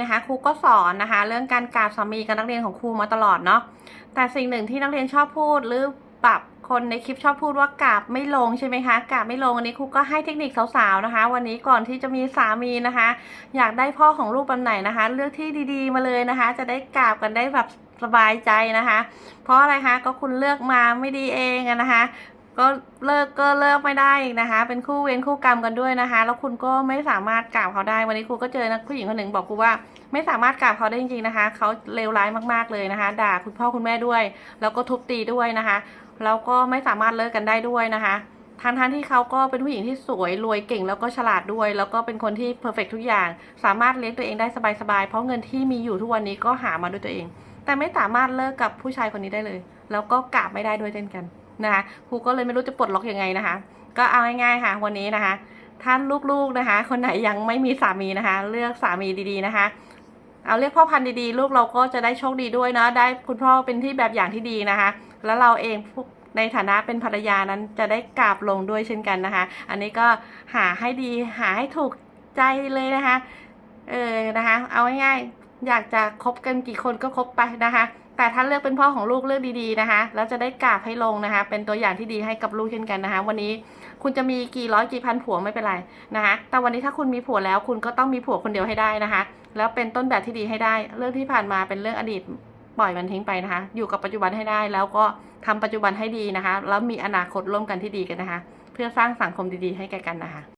นะคะครูก็สอนนะคะ เรื่องการกราบสามีกับนักเรียนของครูมาตลอดเนาะแต่สิ่งหนึ่งที่นักเรียนชอบพูดหรือปรับคนในคลิปชอบพูดว่ากราบไม่ลงใช่ไหมคะกราบไม่ลงอันนี้ครูก็ให้เทคนิคสาวๆนะคะ วันนี้ก่อนที่จะมีสามีนะคะ อยากได้พ่อของลูกแบบไหนนะคะ เลือกที่ดีๆมาเลยนะคะ จะได้กราบกันได้แบบสบายใจนะคะ เพราะอะไรคะก็คุณเลือกมาไม่ดีเองนะคะ ก็เลิกก็เลิกไม่ได้อีกนะคะ เป็นคู่เวรคู่กรรมกันด้วยนะคะ แล้วคุณก็ไม่สามารถกราบเขาได้ วันนี้ครูก็เจอนักผู้หญิงคนหนึ่งบอกครูว่า ไม่สามารถกราบเขาได้จริงๆนะคะ เขาเลวร้ายมากๆเลยนะคะ ด่าคุณพ่อคุณแม่ด้วย แล้วก็ทุบตีด้วยนะคะ แล้วก็ไม่สามารถเลิกกันได้ด้วยนะคะทั้งทที่เขาก็เป็นผู้หญิงที่สวยรวยเก่งแล้วก็ฉลาดด้วย แล้วก็เป็นคนที่เพอร์เฟกทุกอย่าง สามารถเลี้ยงตัวเองได้สบายๆ เพราะเงินที่มีอยู่ทุกวันนี้ก็หามาด้วยตัวเอง แต่ไม่สามารถเลิกกับผู้ชายคนนี้ได้เลย แล้วก็กราบไม่ได้ด้วยเช่นกัน นะคะครูก็เลยไม่รู้จะปลดล็อกยังไงนะคะ ก็เอาง่ายๆค่ะ วันนี้นะคะ ท่านลูกๆนะคะ คนไหนยังไม่มีสามีนะคะ เลือกสามีดีๆนะคะ เอาเรียกพ่อพันธุ์ดีๆ ลูกเราก็จะได้โชคดีด้วยเนาะได้คุณพ่อเป็นที่แบบอย่างที่ดีนะคะ แล้วเราเองในฐานะเป็นภรรยานั้นจะได้กราบลงด้วยเช่นกันนะคะ อันนี้ก็หาให้ดีหาให้ถูกใจเลยนะคะ เออนะคะ เอาง่ายๆอยากจะคบกันกี่คนก็คบไปนะคะ แต่ถ้าเลือกเป็นพ่อของลูกเลือกดีๆนะคะ แล้วจะได้กราบให้ลงนะคะ เป็นตัวอย่างที่ดีให้กับลูกเช่นกันนะคะ วันนี้คุณจะมีกี่ร้อยกี่พันผัวไม่เป็นไรนะคะ แต่วันนี้ถ้าคุณมีผัวแล้ว คุณก็ต้องมีผัวคนเดียวให้ได้นะคะ แล้วเป็นต้นแบบที่ดีให้ได้ เรื่องที่ผ่านมาเป็นเรื่องอดีตปล่อยมันทิ้งไปนะคะ อยู่กับปัจจุบันให้ได้ แล้วก็ทำปัจจุบันให้ดีนะคะ แล้วมีอนาคตร่วมกันที่ดีกันนะคะ เพื่อสร้างสังคมดีๆ ให้แก่กันนะคะ